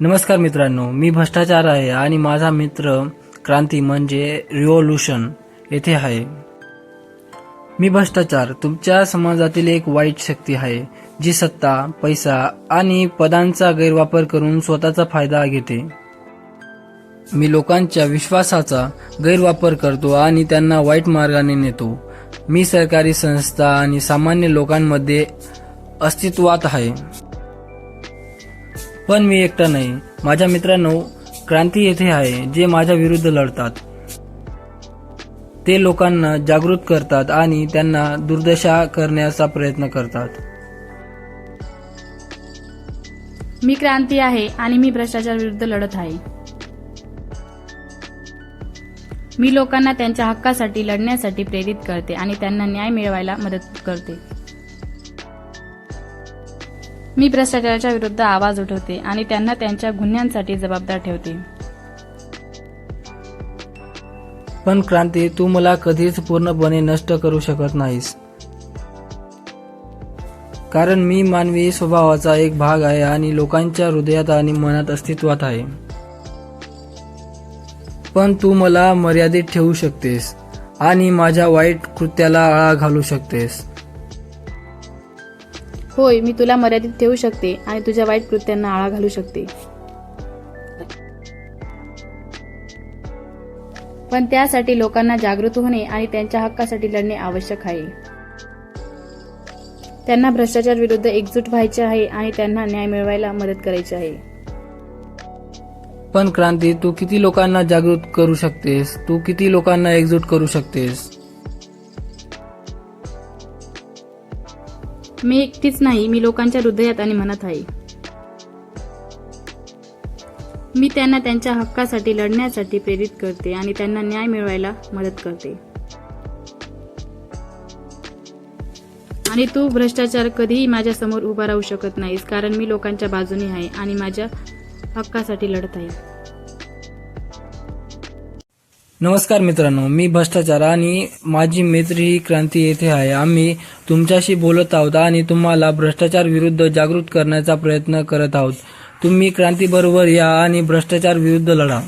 नमस्कार मित्रांनो मी भ्रष्टाचार आहे आणि माझा मित्र क्रांती म्हणजे रिव्होल्युशन येथे आहे. मी भ्रष्टाचार तुमच्या समाजातील एक वाईट शक्ती आहे जी सत्ता पैसा आणि पदांचा गैरवापर करून स्वतःचा फायदा घेते. मी लोकांच्या विश्वासाचा गैरवापर करतो आणि त्यांना वाईट मार्गाने नेतो. मी सरकारी संस्था आणि सामान्य लोकांमध्ये अस्तित्वात आहे. पण मी एकटा नाही. माझ्या मित्रांनो क्रांती येथे आहे जे माझ्या विरुद्ध लढतात. ते लोकांना जागृत करतात आणि त्यांना दुर्दशा करण्याचा प्रयत्न करतात. मी क्रांती आहे आणि मी भ्रष्टाचार विरुद्ध लढत आहे. मी लोकांना त्यांच्या हक्कासाठी लढण्यासाठी प्रेरित करते आणि त्यांना न्याय मिळवायला मदत करते. मी भ्रष्टाचाराच्या विरुद्ध आवाज उठवते आणि त्यांना त्यांच्या गुन्ह्यांसाठी जबाबदार ठेवते. पण क्रांती तू मला कधीच पूर्णपणे नष्ट करू शकत नाहीस. कारण मी मानवी स्वभावाचा एक भाग आहे आणि लोकांच्या हृदयात आणि मनात अस्तित्वात आहे. पण तू मला मर्यादित ठेवू शकतेस आणि माझ्या वाईट कृत्याला आळा घालू शकतेस. होय मी तुला मर्यादित ठेवू शकते आणि तुझ्या वाईट कृत्यांना आळा घालू शकते. पण त्यासाठी लोकांना जागृत होणे आणि त्यांच्या हक्कासाठी लढणे आवश्यक आहे. त्यांना भ्रष्टाचार विरुद्ध एकजूट व्हायचे आहे आणि त्यांना न्याय मिळवायला मदत करायची आहे. पण क्रांती तू किती लोकांना जागृत करू शकतेस? तू किती लोकांना एकजूट करू शकतेस? मी एकटीच नाही मी लोकांच्या हृदयात आणि मनात आहे. मी त्यांना त्यांच्या हक्कासाठी लढण्यासाठी प्रेरित करते आणि त्यांना न्याय मिळवायला मदत करते. आणि तू भ्रष्टाचार कधीही माझ्यासमोर उभा राहू शकत नाहीस कारण मी लोकांच्या बाजूने आहे आणि माझ्या हक्कासाठी लढत आहे. नमस्कार मित्रांनो मी भ्रष्टाचार आणि माझी मैत्री ही क्रांती येथे आहे. आम्ही तुमच्याशी बोलत आहोत आणि तुम्हाला भ्रष्टाचार विरुद्ध जागृत करण्याचा प्रयत्न करत आहोत. तुम्ही क्रांतीबरोबर या आणि भ्रष्टाचार विरुद्ध लढा.